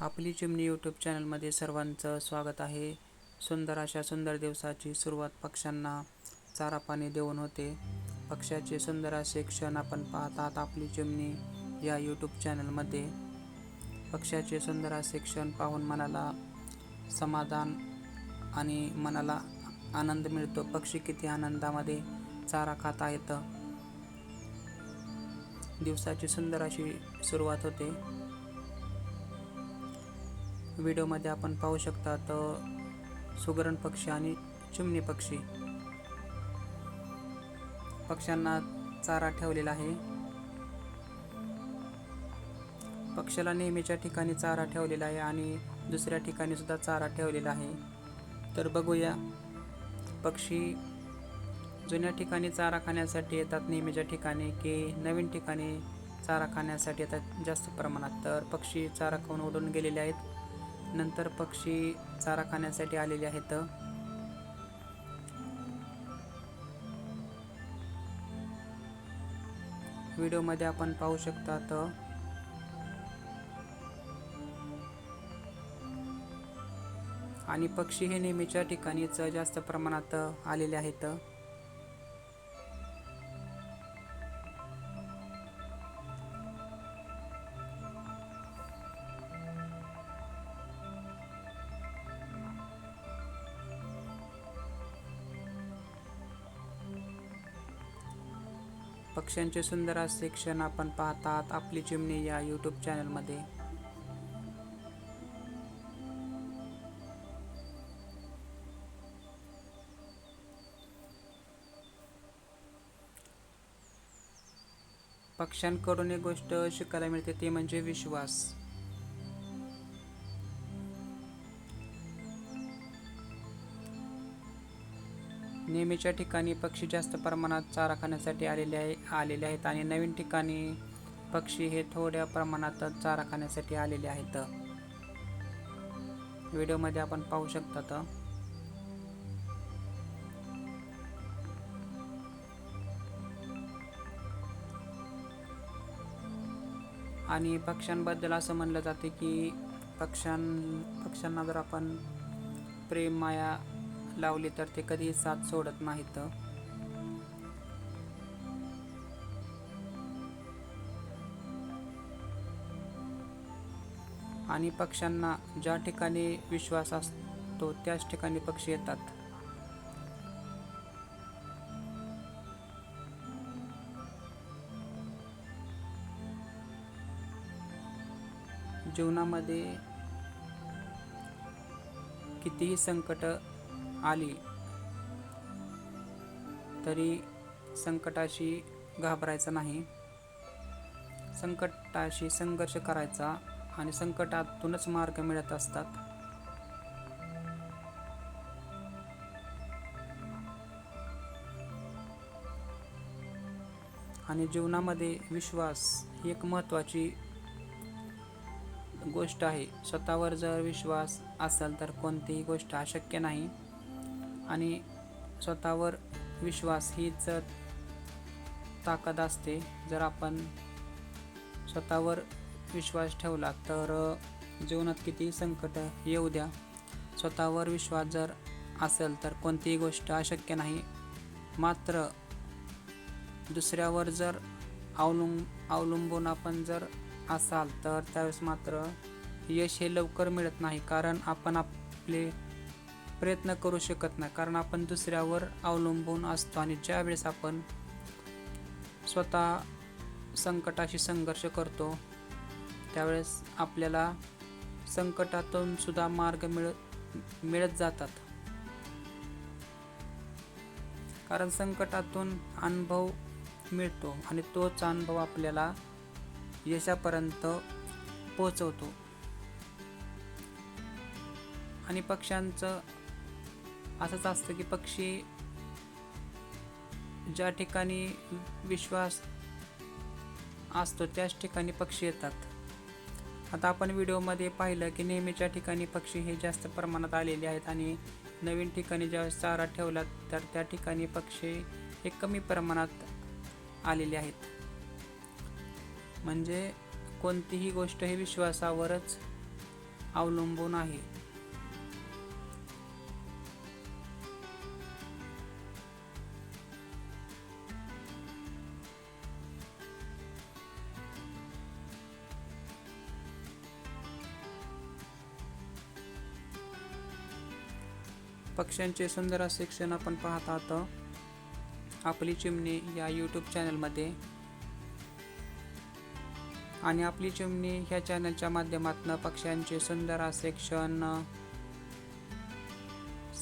आपली चिमणी यूट्यूब चॅनलमध्ये सर्वांचं स्वागत आहे. सुंदर अशा सुंदर दिवसाची सुरुवात पक्ष्यांना चारा पाणी देऊन होते. पक्ष्याचे सुंदर असे क्षण आपण पाहतात आपली चिमणी या यूट्यूब चॅनलमध्ये पक्ष्याचे सुंदर असे क्षण पाहून मनाला समाधान आणि मनाला आनंद मिळतो. पक्षी किती आनंदामध्ये चारा खात आहेत. दिवसाची सुंदर अशी सुरुवात होते. व्हिडिओमध्ये आपण पाहू शकता तर सुगरण पक्षी आणि चिमणी पक्षी. पक्ष्यांना चारा ठेवलेला आहे. पक्षाला नेहमीच्या ठिकाणी चारा ठेवलेला आहे आणि दुसऱ्या ठिकाणी सुद्धा चारा ठेवलेला आहे. तर बघूया पक्षी जुन्या ठिकाणी चारा खाण्यासाठी येतात नेहमीच्या ठिकाणी की नवीन ठिकाणी चारा खाण्यासाठी येतात जास्त प्रमाणात. तर पक्षी चारा खाऊन उडून गेलेले आहेत. नंतर पक्षी चारा खाण्यासाठी आलेले आहेत. व्हिडिओमध्ये आपण पाहू शकतात. आणि पक्षी हे नेहमीच्या ठिकाणीच जास्त प्रमाणात आलेले आहेत. पक्ष्यांचे सुंदर असे क्षण आपण पाहतात आपली चिमणी या यूट्यूब चॅनलमध्ये पक्ष्यांकडून एक गोष्ट शिकायला मिळते ते म्हणजे विश्वास. नेहमीच्या ठिकाणी पक्षी जास्त प्रमाणात चारा खाण्यासाठी आलेले आहे आलेले आहेत आणि नवीन ठिकाणी पक्षी हे थोड्या प्रमाणात चारा खाण्यासाठी आलेले आहेत. व्हिडिओमध्ये आपण पाहू शकता तर आणि पक्ष्यांबद्दल असं म्हणलं जाते की पक्ष्यां पक्ष्यांना जर आपण प्रेम माया लावली तर ते कधीही साथ सोडत नाहीत. आणि पक्ष्यांना ज्या ठिकाणी विश्वास असतो त्याच ठिकाणी पक्षी येतात. जीवनामध्ये कितीही संकट आली. तरी संकटाशी घाबरायचं नाही. संकटाशी संघर्ष करायचा आणि संकटातूनच मार्ग मिळत असतात. आणि जीवनामध्ये विश्वास ही एक महत्त्वाची गोष्ट आहे. स्वतःवर जर विश्वास असेल तर कोणतीही गोष्ट अशक्य नाही. आणि स्वतःवर विश्वास हीच ताकद असते. जर आपण स्वतःवर विश्वास ठेवला तर जीवनात किती संकट येऊ द्या. स्वतःवर विश्वास जर असेल तर कोणतीही गोष्ट अशक्य नाही. मात्र दुसऱ्यावर जर अवलंब अवलंबून आपण जर असाल तर त्यावेळेस मात्र यश हे लवकर मिळत नाही. कारण आपण आपले प्रयत्न करू शकत नाही. कारण आपण दुसऱ्यावर अवलंबून असतो आणि ज्यावेळेस आपण स्वतः संकटाशी संघर्ष करतो त्यावेळेस आपल्याला संकटातून सुद्धा मार्ग मिळत मिळत जातात. कारण संकटातून अनुभव मिळतो आणि तोच अनुभव आपल्याला यशापर्यंत पोचवतो आणि पक्ष्यांचं असंच असतं की पक्षी ज्या ठिकाणी विश्वास असतो त्याच ठिकाणी पक्षी येतात. आता आपण व्हिडिओमध्ये पाहिलं की नेहमीच्या ठिकाणी पक्षी हे जास्त प्रमाणात आलेले आहेत आणि नवीन ठिकाणी ज्यावेळेस चारा ठेवला तर त्या ठिकाणी पक्षी हे कमी प्रमाणात आलेले आहेत. म्हणजे कोणतीही गोष्ट ही विश्वासावरच अवलंबून आहे. पक्ष्यांचे सुंदर शिक्षण आपण पाहत आहात. आपली चिमणी या यूट्यूब चॅनलमध्ये आणि आपली चिमणी ह्या चॅनलच्या माध्यमातून पक्ष्यांचे सुंदर असे क्षण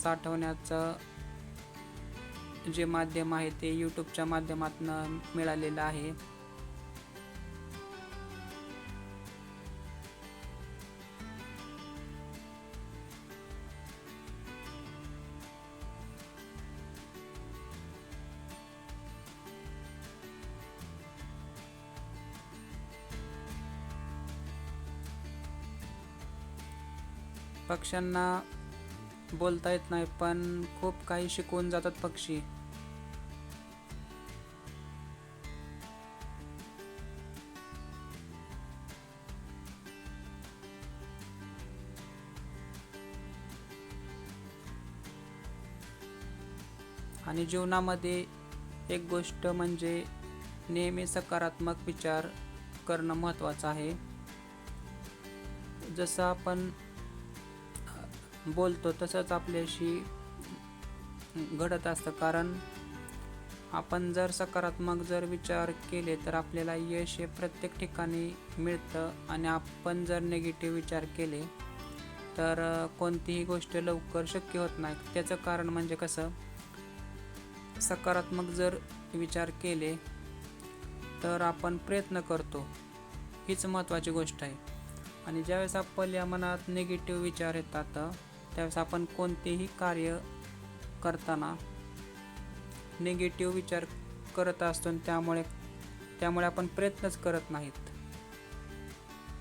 साठवण्याचं जे माध्यम आहे ते यूट्यूबच्या माध्यमातून मिळालेलं आहे. पक्ष्यांना बोलता येत नाही पण खूप काही शिकवून जातात पक्षी. आणि जीवनामध्ये एक गोष्ट म्हणजे नेहमी सकारात्मक विचार करणं महत्त्वाचं आहे. जसं आपण बोलतो तसंच आपल्याशी घडत असतं. कारण आपण जर सकारात्मक जर विचार केले तर आपल्याला यश हे प्रत्येक ठिकाणी मिळतं. आणि आपण जर निगेटिव्ह विचार केले तर कोणतीही गोष्ट लवकर शक्य होत नाही. त्याचं कारण म्हणजे कसं? सकारात्मक जर विचार केले तर आपण प्रयत्न करतो. हीच महत्त्वाची गोष्ट आहे. आणि ज्यावेळेस आपल्या मनात निगेटिव्ह विचार येतात त्यावेळेस आपण कोणतेही कार्य करताना निगेटिव्ह विचार करत असतो आणि त्यामुळे त्यामुळे आपण प्रयत्नच करत नाहीत.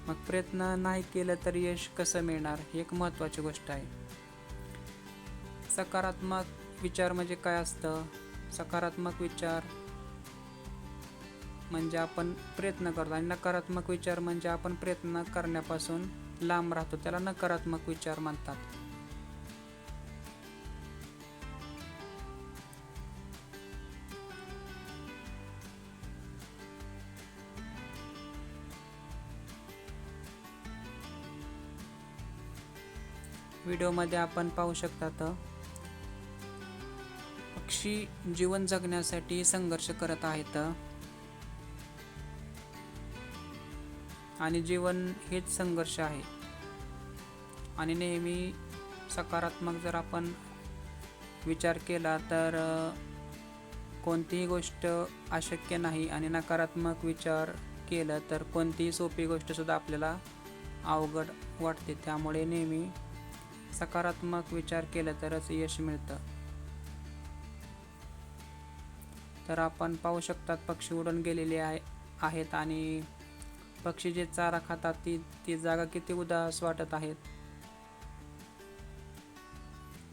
मग प्रयत्न नाही केलं तर यश कसं मिळणार? ही एक महत्त्वाची गोष्ट आहे. सकारात्मक विचार म्हणजे काय असतं? सकारात्मक विचार म्हणजे आपण प्रयत्न करतो आणि नकारात्मक विचार म्हणजे आपण प्रयत्न करण्यापासून लांब राहतो. त्याला नकारात्मक विचार म्हणतात. व्हिडिओमध्ये आपण पाहू शकतात पक्षी जीवन जगण्यासाठी संघर्ष करत आहेत. आणि जीवन हेच संघर्ष आहे. आणि नेहमी सकारात्मक जर आपण विचार केला तर कोणतीही गोष्ट अशक्य नाही आणि नकारात्मक विचार केलं तर कोणतीही सोपी गोष्टसुद्धा आपल्याला अवघड वाटते. त्यामुळे नेहमी सकारात्मक विचार केला तरच यश मिळतं. तर आपण पाहू शकतात पक्षी उडून गेलेले आहे आहेत आणि पक्षी जे चारा खातात ती ती जागा किती उदास वाटत आहेत.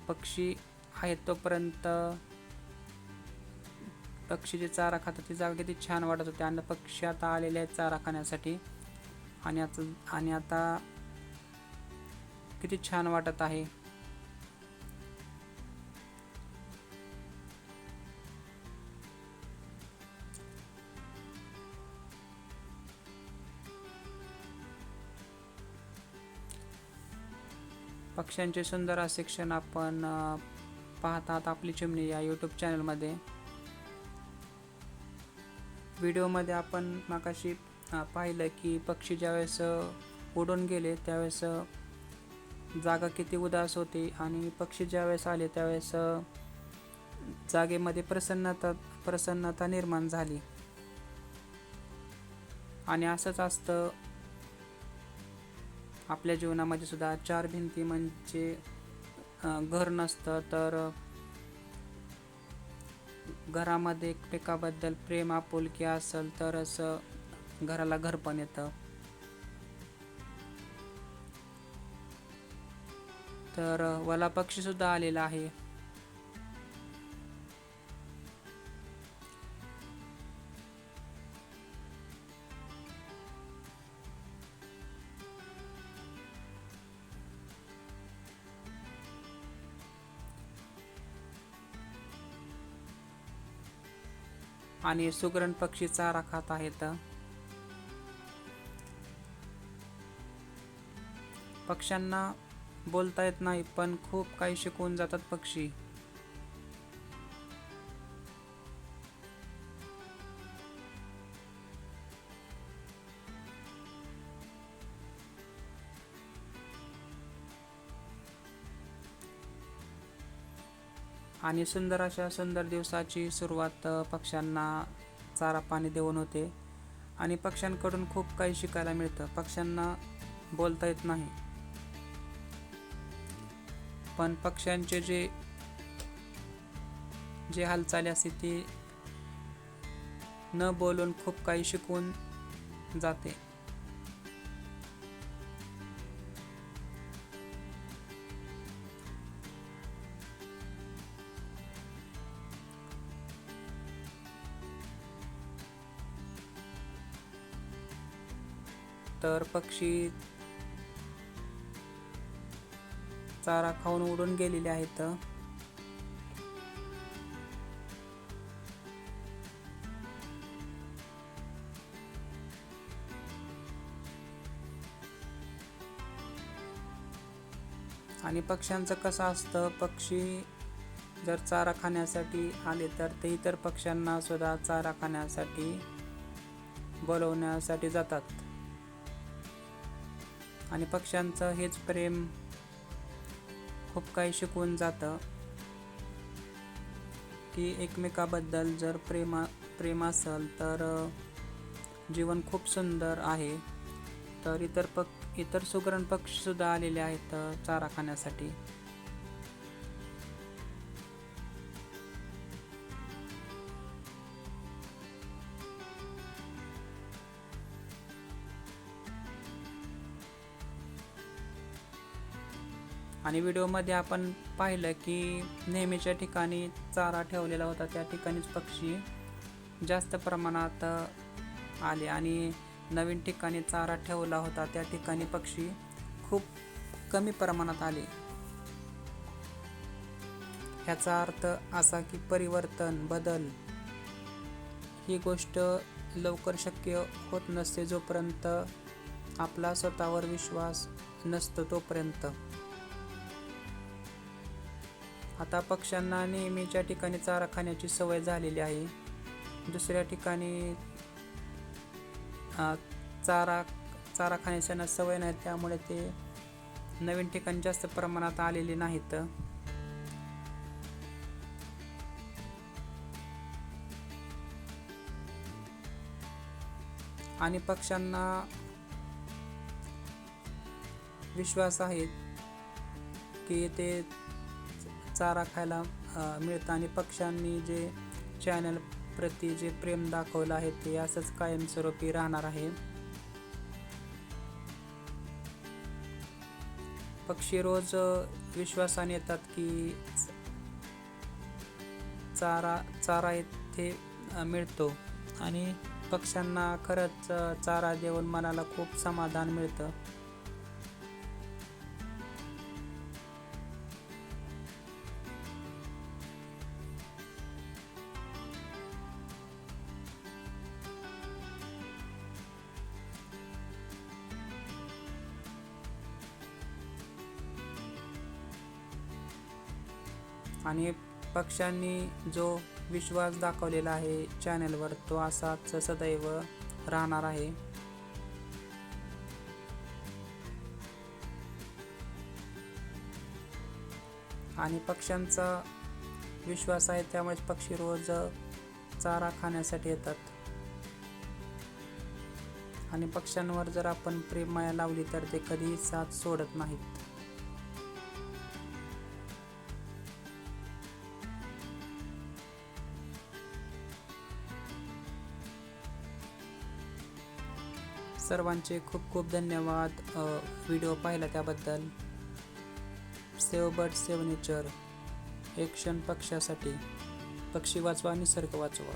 पक्षी आहेत तोपर्यंत पक्षी जे चारा खातात ती जागा किती छान वाटत होती. आणि पक्षी आता आलेले आहेत चारा खाण्यासाठी. आणि आता आणि आता किती छान वाटत आहे. पक्ष्यांचे सुंदर असे क्षण आपण पाहत आहात आपली चिमणी या यूट्यूब चॅनलमध्ये व्हिडिओमध्ये आपण मागाशी पाहिलं की पक्षी ज्यावेळेस उडून गेले त्यावेळेस जागा किती उदास होती आणि पक्षी ज्यावेळेस आले त्यावेळेस जागेमध्ये प्रसन्नता प्रसन्नता निर्माण झाली. आणि असंच असतं आपल्या जीवनामध्ये सुद्धा चार भिंती म्हणजे घर नसतं तर घरामध्ये एकमेकाबद्दल प्रेम आपुलकी असेल तरच घराला घर पण येतं. तर वला पक्षी सुद्धा आलेला आहे. आणि सुग्रण पक्षी चारा खात आहेत. पक्ष्यांना बोलता येत नाही पण खूप काही शिकवून जातात पक्षी. आणि सुंदर अशा सुंदर दिवसाची सुरुवात पक्ष्यांना चारा पाणी देऊन होते. आणि पक्ष्यांकडून खूप काही शिकायला मिळतं. पक्ष्यांना बोलता येत नाही. पण पक्ष्यांचे जे जे हालचाली असते ती न बोलून खूप काही शिकून जाते. तर पक्षी चारा खाऊन उडून गेलेले आहेत. आणि पक्ष्यांचं कसं असतं पक्षी जर चारा खाण्यासाठी आले तर ते इतर पक्ष्यांना सुद्धा चारा खाण्यासाठी बोलवण्यासाठी जातात. आणि पक्ष्यांचं हेच प्रेम खूप काही शिकवून जातं की एकमेकाबद्दल जर प्रेमा प्रेम असेल तर जीवन खूप सुंदर आहे. तर इतर पक इतर सुगरण पक्षीसुद्धा आलेले आहेत चारा खाण्यासाठी. आणि व्हिडिओमध्ये आपण पाहिलं की नेहमीच्या ठिकाणी चारा ठेवलेला होता. त्या ठिकाणीच पक्षी जास्त प्रमाणात आले आणि नवीन ठिकाणी चारा ठेवला होता. त्या ठिकाणी पक्षी खूप कमी प्रमाणात आले. ह्याचा अर्थ असा की परिवर्तन बदल ही गोष्ट लवकर शक्य होत नसते जोपर्यंत आपला स्वतःवर विश्वास नसतो तोपर्यंत. आता पक्ष्यांना नेहमीच्या ठिकाणी चारा खाण्याची सवय झालेली आहे. दुसऱ्या ठिकाणी चारा चारा खाण्याची त्यांना सवय नाही त्यामुळे ते नवीन ठिकाणी जास्त प्रमाणात आलेले नाहीत. आणि पक्ष्यांना विश्वास आहे की ते चारा खायला मिळतं. आणि पक्ष्यांनी जे चॅनल प्रती जे प्रेम दाखवलं आहे ते असंच कायमस्वरूपी राहणार आहे. पक्षी रोज विश्वासाने येतात की चारा चारा येथे मिळतो. आणि पक्ष्यांना खरंच चारा देऊन मनाला खूप समाधान मिळतं. आणि पक्षांनी जो विश्वास दाखवलेला आहे चॅनलवर तो असाच सदैव राहणार आहे. आणि पक्ष्यांचा विश्वास आहे त्यामुळे पक्षी रोज चारा खाण्यासाठी येतात. आणि पक्ष्यांवर जर आपण प्रेम माया लावली तर ते कधीही साथ सोडत नाहीत. सर्वांचे खूप खूप धन्यवाद व्हिडिओ पाहिला त्याबद्दल. सेव बर्ड सेव नेचर एक क्षण पक्षासाठी पक्षी वाचवा निसर्ग वाचवा.